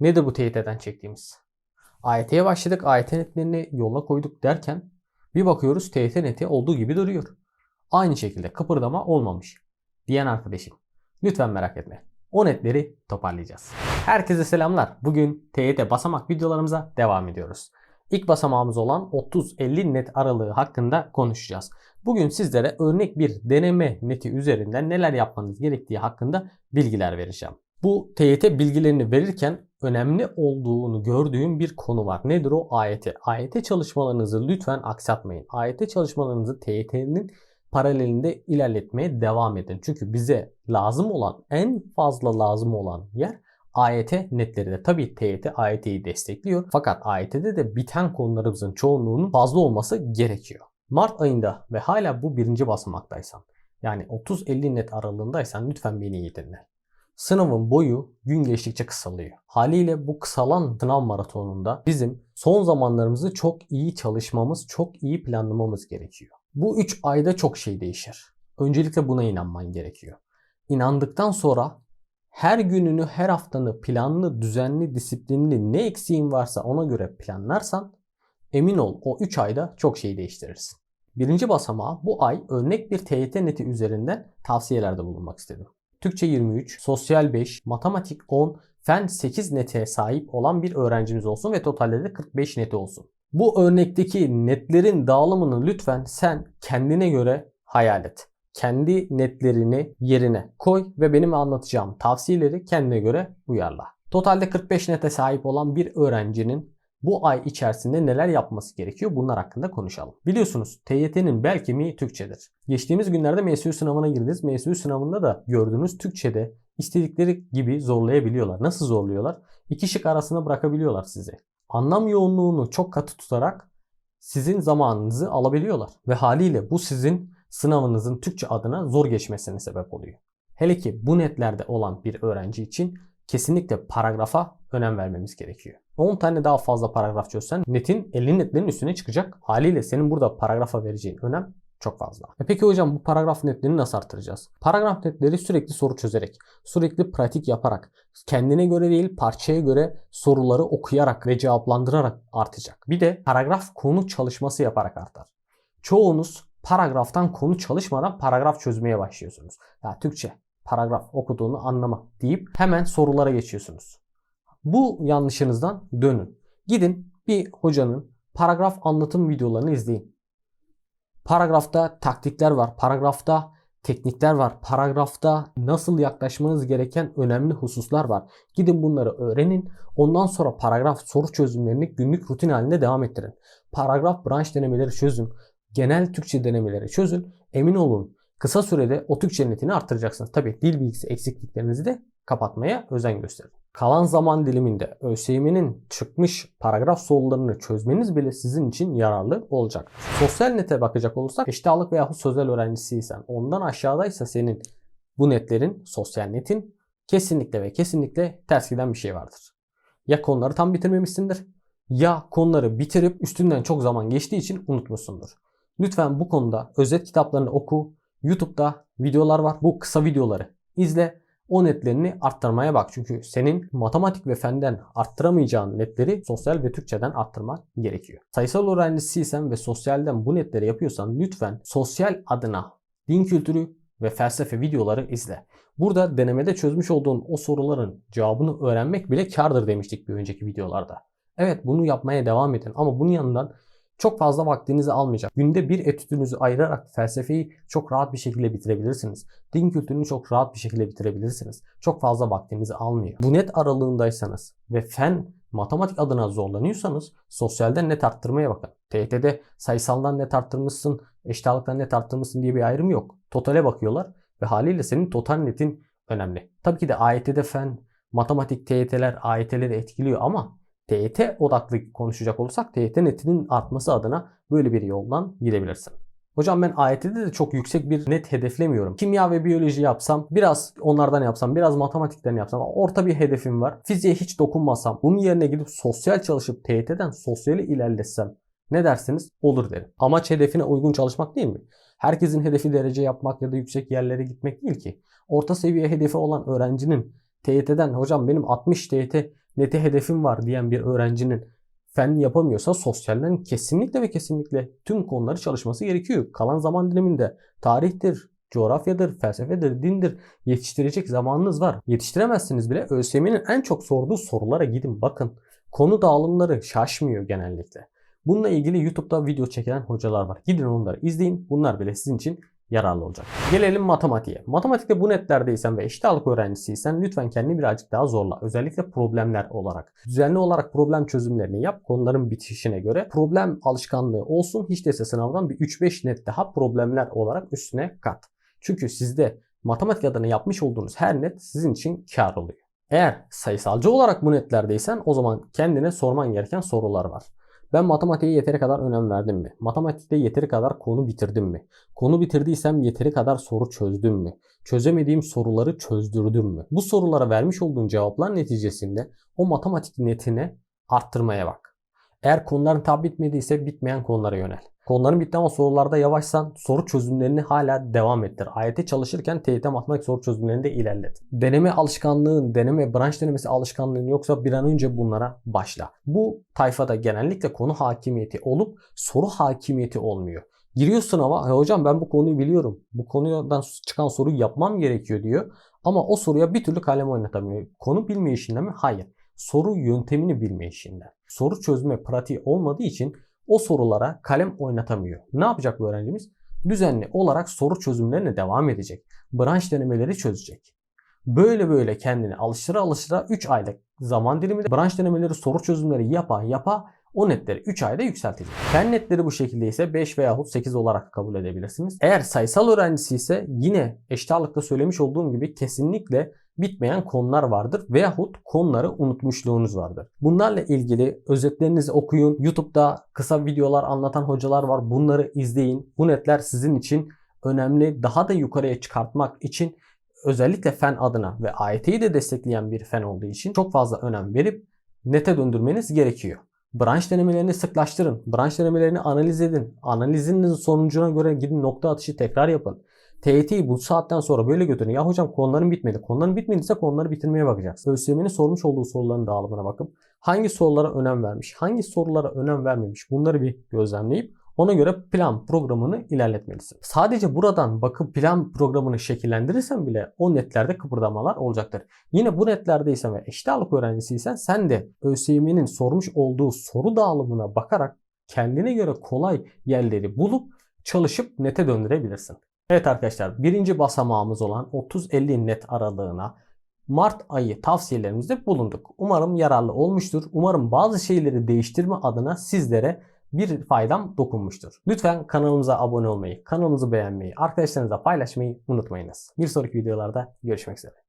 Nedir bu TYT'den çektiğimiz? AYT'ye başladık, AYT netlerini yola koyduk derken bir bakıyoruz TYT neti olduğu gibi duruyor. Aynı şekilde kıpırdama olmamış diyen arkadaşım. Lütfen merak etme. O netleri toparlayacağız. Herkese selamlar. Bugün TYT basamak videolarımıza devam ediyoruz. İlk basamağımız olan 30-50 net aralığı hakkında konuşacağız. Bugün sizlere örnek bir deneme neti üzerinden neler yapmanız gerektiği hakkında bilgiler vereceğim. Bu TYT bilgilerini verirken önemli olduğunu gördüğüm bir konu var. Nedir o? AYT. AYT çalışmalarınızı lütfen aksatmayın. AYT çalışmalarınızı TYT'nin paralelinde ilerletmeye devam edin. Çünkü bize lazım olan, en fazla lazım olan yer AYT netleri de. Tabii TYT AYT'yi destekliyor. Fakat AYT'de de biten konularımızın çoğunluğunun fazla olması gerekiyor. Mart ayında ve hala bu birinci basamaktaysan yani 30-50 net aralığındaysan lütfen beni iyi dinle. Sınavın boyu gün geçtikçe kısalıyor. Haliyle bu kısalan sınav maratonunda bizim son zamanlarımızı çok iyi çalışmamız, çok iyi planlamamız gerekiyor. Bu 3 ayda çok şey değişir. Öncelikle buna inanman gerekiyor. İnandıktan sonra her gününü, her haftanı planlı, düzenli, disiplinli ne eksiğin varsa ona göre planlarsan emin ol o 3 ayda çok şey değiştirirsin. Birinci basamağı bu ay örnek bir TYT neti üzerinden tavsiyelerde bulunmak istedim. Türkçe 23, Sosyal 5, Matematik 10, Fen 8 nete sahip olan bir öğrencimiz olsun ve totalde de 45 neti olsun. Bu örnekteki netlerin dağılımını lütfen sen kendine göre hayal et. Kendi netlerini yerine koy ve benim anlatacağım tavsiyeleri kendine göre uyarla. Totalde 45 nete sahip olan bir öğrencinin bu ay içerisinde neler yapması gerekiyor bunlar hakkında konuşalım. Biliyorsunuz TYT'nin bel kemiği Türkçedir. Geçtiğimiz günlerde MSU sınavına girdiniz. MSU sınavında da gördüğünüz Türkçe'de istedikleri gibi zorlayabiliyorlar. Nasıl zorluyorlar? İki şık arasına bırakabiliyorlar sizi. Anlam yoğunluğunu çok katı tutarak sizin zamanınızı alabiliyorlar. Ve haliyle bu sizin sınavınızın Türkçe adına zor geçmesine sebep oluyor. Hele ki bu netlerde olan bir öğrenci için kesinlikle paragrafa önem vermemiz gerekiyor. 10 tane daha fazla paragraf çözsen netin 50 netlerin üstüne çıkacak. Haliyle senin burada paragrafa vereceğin önem çok fazla. E peki hocam bu paragraf netlerini nasıl artıracağız? Paragraf netleri sürekli soru çözerek, sürekli pratik yaparak, kendine göre değil parçaya göre soruları okuyarak ve cevaplandırarak artacak. Bir de paragraf konu çalışması yaparak artar. Çoğunuz paragraftan konu çalışmadan paragraf çözmeye başlıyorsunuz. Ya Türkçe paragraf okuduğunu anlama deyip hemen sorulara geçiyorsunuz. Bu yanlışınızdan dönün. Gidin bir hocanın paragraf anlatım videolarını izleyin. Paragrafta taktikler var. Paragrafta teknikler var. Paragrafta nasıl yaklaşmanız gereken önemli hususlar var. Gidin bunları öğrenin. Ondan sonra paragraf soru çözümlerini günlük rutin halinde devam ettirin. Paragraf branş denemeleri çözün. Genel Türkçe denemeleri çözün. Emin olun kısa sürede o Türkçe netini arttıracaksınız. Tabi dil bilgisi eksikliklerinizi de kapatmaya özen gösterin. Kalan zaman diliminde ÖSYM'nin çıkmış paragraf sorularını çözmeniz bile sizin için yararlı olacak. Sosyal nete bakacak olursak eşit ağırlık veya sözel öğrencisiysen ondan aşağıdaysa senin bu netlerin sosyal netin kesinlikle ve kesinlikle ters giden bir şey vardır. Ya konuları tam bitirmemişsindir ya konuları bitirip üstünden çok zaman geçtiği için unutmuşsundur. Lütfen bu konuda özet kitaplarını oku. YouTube'da videolar var. Bu kısa videoları izle o netlerini arttırmaya bak. Çünkü senin matematik ve fenden arttıramayacağın netleri sosyal ve Türkçeden arttırmak gerekiyor. Sayısal öğrencisiysen ve sosyalden bu netleri yapıyorsan lütfen sosyal adına din kültürü ve felsefe videoları izle. Burada denemede çözmüş olduğun o soruların cevabını öğrenmek bile kardır demiştik bir önceki videolarda. Evet bunu yapmaya devam edin ama bunun yanından çok fazla vaktinizi almayacak. Günde bir etüdünüzü ayırarak felsefeyi çok rahat bir şekilde bitirebilirsiniz. Din kültürünü çok rahat bir şekilde bitirebilirsiniz. Çok fazla vaktinizi almıyor. Bu net aralığındaysanız ve fen matematik adına zorlanıyorsanız sosyalden net arttırmaya bakın. TYT'de sayısaldan net arttırmışsın, eşit ağırlıktan net arttırmışsın diye bir ayrım yok. Totale bakıyorlar ve haliyle senin total netin önemli. Tabii ki de AYT'de fen, matematik, TYT'ler AYT'leri etkiliyor ama TYT odaklı konuşacak olursak TYT netinin artması adına böyle bir yoldan gidebilirsin. Hocam ben AYT'de de çok yüksek bir net hedeflemiyorum. Kimya ve biyoloji yapsam, biraz onlardan yapsam, biraz matematikten yapsam, orta bir hedefim var. Fiziğe hiç dokunmasam, bunun yerine gidip sosyal çalışıp TYT'den sosyali ilerletsem ne dersiniz? Olur derim. Amaç hedefine uygun çalışmak değil mi? Herkesin hedefi derece yapmak ya da yüksek yerlere gitmek değil ki. Orta seviye hedefi olan öğrencinin TYT'den hocam benim 60 TYT neti hedefim var diyen bir öğrencinin fen yapamıyorsa sosyalden kesinlikle ve kesinlikle tüm konuları çalışması gerekiyor. Kalan zaman diliminde tarihtir, coğrafyadır, felsefedir, dindir yetiştirecek zamanınız var. Yetiştiremezsiniz bile ÖSYM'nin en çok sorduğu sorulara gidin bakın. Konu dağılımları şaşmıyor genellikle. Bununla ilgili YouTube'da video çeken hocalar var. Gidin onları izleyin. Bunlar bile sizin için yararlı olacak. Gelelim matematiğe. Matematikte bu netlerdeysen ve eşit ağırlık öğrencisiysen lütfen kendini birazcık daha zorla. Özellikle problemler olarak. Düzenli olarak problem çözümlerini yap. Konuların bitişine göre. Problem alışkanlığı olsun. Hiç değilse sınavdan bir 3-5 net daha problemler olarak üstüne kat. Çünkü sizde matematik adına yapmış olduğunuz her net sizin için kar oluyor. Eğer sayısalcı olarak bu netlerdeysen o zaman kendine sorman gereken sorular var. Ben matematiğe yeteri kadar önem verdim mi? Matematikte yeteri kadar konu bitirdim mi? Konu bitirdiysem yeteri kadar soru çözdüm mü? Çözemediğim soruları çözdürdüm mü? Bu sorulara vermiş olduğun cevaplar neticesinde o matematik netine arttırmaya bak. Eğer konuların tam bitmediyse bitmeyen konulara yönel. Konuların bitti ama sorularda yavaşsan soru çözümlerini hala devam ettir. AYT çalışırken TYT matematik soru çözümlerini de ilerlet. Deneme alışkanlığın, deneme branş denemesi alışkanlığın yoksa bir an önce bunlara başla. Bu tayfada genellikle konu hakimiyeti olup soru hakimiyeti olmuyor. Giriyorsun ama hocam ben bu konuyu biliyorum. Bu konudan çıkan soruyu yapmam gerekiyor diyor. Ama o soruya bir türlü kalem oynatamıyor. Konu bilme işinden mi? Hayır. Soru yöntemini bilme işinden. Soru çözme pratiği olmadığı için o sorulara kalem oynatamıyor. Ne yapacak bu öğrencimiz? Düzenli olarak soru çözümlerine devam edecek. Branş denemeleri çözecek. Böyle böyle kendini alıştıra alıştıra 3 aylık zaman diliminde branş denemeleri soru çözümleri yapa yapa o netleri 3 ayda yükseltecek. Fen netleri bu şekilde ise 5 veyahut 8 olarak kabul edebilirsiniz. Eğer sayısal öğrencisi ise yine eşit ağırlıkta söylemiş olduğum gibi kesinlikle bitmeyen konular vardır veyahut konuları unutmuşluğunuz vardır. Bunlarla ilgili özetlerinizi okuyun. YouTube'da kısa videolar anlatan hocalar var. Bunları izleyin. Bu netler sizin için önemli. Daha da yukarıya çıkartmak için özellikle fen adına ve AYT'yi de destekleyen bir fen olduğu için çok fazla önem verip nete döndürmeniz gerekiyor. Branş denemelerini sıklaştırın. Branş denemelerini analiz edin. Analizinizin sonucuna göre gidin nokta atışı tekrar yapın. TYT'yi bu saatten sonra böyle götürün. Ya hocam konuların bitmedi. Konuların bitmediyse konuları bitirmeye bakacağız. ÖSYM'nin sormuş olduğu soruların dağılımına bakıp hangi sorulara önem vermiş, hangi sorulara önem vermemiş bunları bir gözlemleyip ona göre plan programını ilerletmelisin. Sadece buradan bakıp plan programını şekillendirirsen bile o netlerde kıpırdamalar olacaktır. Yine bu netlerdeysen ve eşit ağırlık öğrencisiysen sen de ÖSYM'nin sormuş olduğu soru dağılımına bakarak kendine göre kolay yerleri bulup çalışıp nete döndürebilirsin. Evet arkadaşlar birinci basamağımız olan 30-50 net aralığına Mart ayı tavsiyelerimizde bulunduk. Umarım yararlı olmuştur. Umarım bazı şeyleri değiştirme adına sizlere bir faydam dokunmuştur. Lütfen kanalımıza abone olmayı, kanalımızı beğenmeyi, arkadaşlarınızla paylaşmayı unutmayınız. Bir sonraki videolarda görüşmek üzere.